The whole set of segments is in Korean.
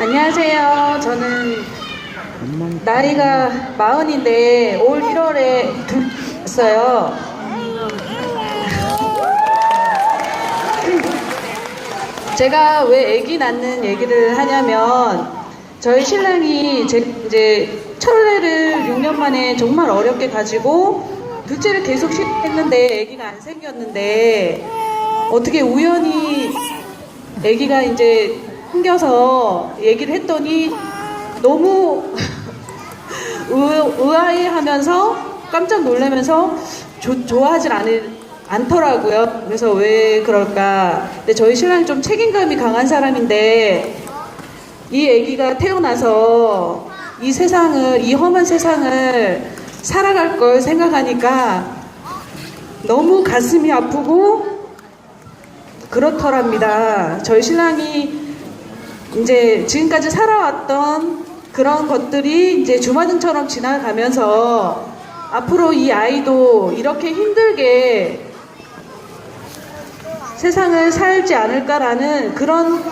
안녕하세요. 저는 나이가 마흔인데 올 1월에 둘었어요. 제가 왜 아기 낳는 얘기를 하냐면 저희 신랑이 제 이제 첫애를 6년 만에 정말 어렵게 가지고 둘째를 계속 시했는데 아기가 안 생겼는데 어떻게 우연히 아기가 이제 생겨서 얘기를 했더니 너무 의, 의아해하면서 깜짝 놀라면서 조- 좋아하질 않을, 않더라고요. 그래서 왜 그럴까? 근데 저희 신랑이 좀 책임감이 강한 사람인데 이 아기가 태어나서 이 세상을 이 험한 세상을 살아갈 걸 생각하니까 너무 가슴이 아프고 그렇더랍니다. 저희 신랑이 이제 지금까지 살아왔던 그런 것들이 이제 주마등처럼 지나가면서 앞으로 이 아이도 이렇게 힘들게 세상을 살지 않을까라는 그런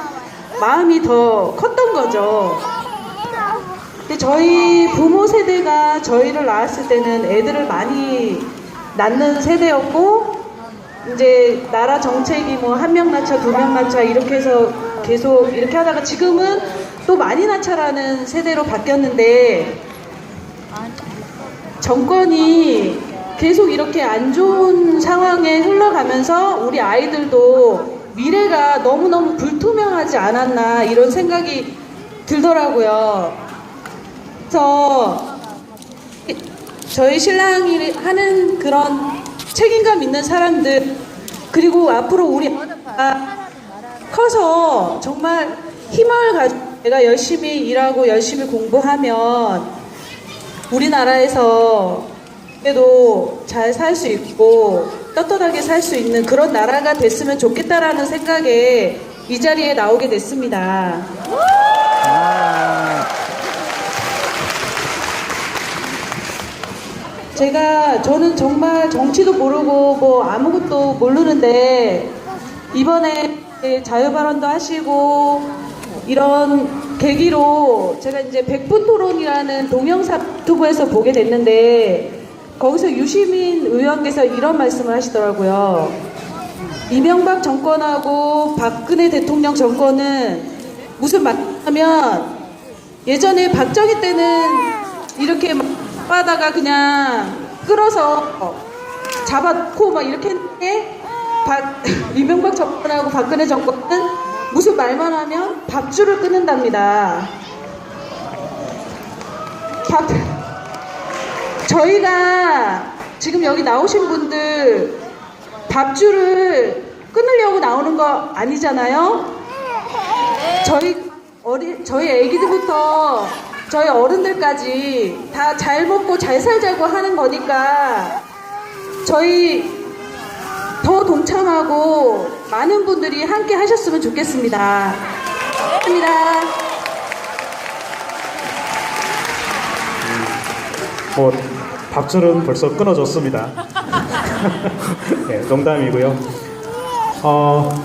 마음이 더 컸던 거죠. 근데 저희 부모 세대가 저희를 낳았을 때는 애들을 많이 낳는 세대였고 이제 나라 정책이 뭐 한 명 낳자 두 명 낳자 이렇게 해서 계속 이렇게 하다가 지금은 또 많이 낳자라는 세대로 바뀌었는데 정권이 계속 이렇게 안 좋은 상황에 흘러가면서 우리 아이들도 미래가 너무너무 불투명하지 않았나 이런 생각이 들더라고요. 그래서 저희 신랑이 하는 그런 책임감 있는 사람들 그리고 앞으로 우리 아이가 커서 정말 힘을 가지고 내가 열심히 일하고 열심히 공부하면 우리나라에서 그래도 잘 살 수 있고 떳떳하게 살 수 있는 그런 나라가 됐으면 좋겠다라는 생각에 이 자리에 나오게 됐습니다. 제가 저는 정말 정치도 모르고 뭐 아무것도 모르는데 이번에 자유 발언도 하시고 이런 계기로 제가 이제 백분 토론이라는 동영상 유튜브에서 보게 됐는데 거기서 유시민 의원께서 이런 말씀을 하시더라고요. 이명박 정권하고 박근혜 대통령 정권은 무슨 말하면 예전에 박정희 때는 이렇게 막 바다가 그냥 끌어서 잡아놓고 막 이렇게 했는데 박, 이명박 정권하고 박근혜 정권은 무슨 말만 하면 밥줄을 끊는답니다. 밥, 저희가 지금 여기 나오신 분들 밥줄을 끊으려고 나오는 거 아니잖아요? 저희 어리 저희 애기들부터 저희 어른들까지 다 잘 먹고 잘 살자고 하는 거니까 저희 더 동참하고 많은 분들이 함께 하셨으면 좋겠습니다. 감사합니다. 뭐 밥줄은 벌써 끊어졌습니다. 네, 농담이고요. 어,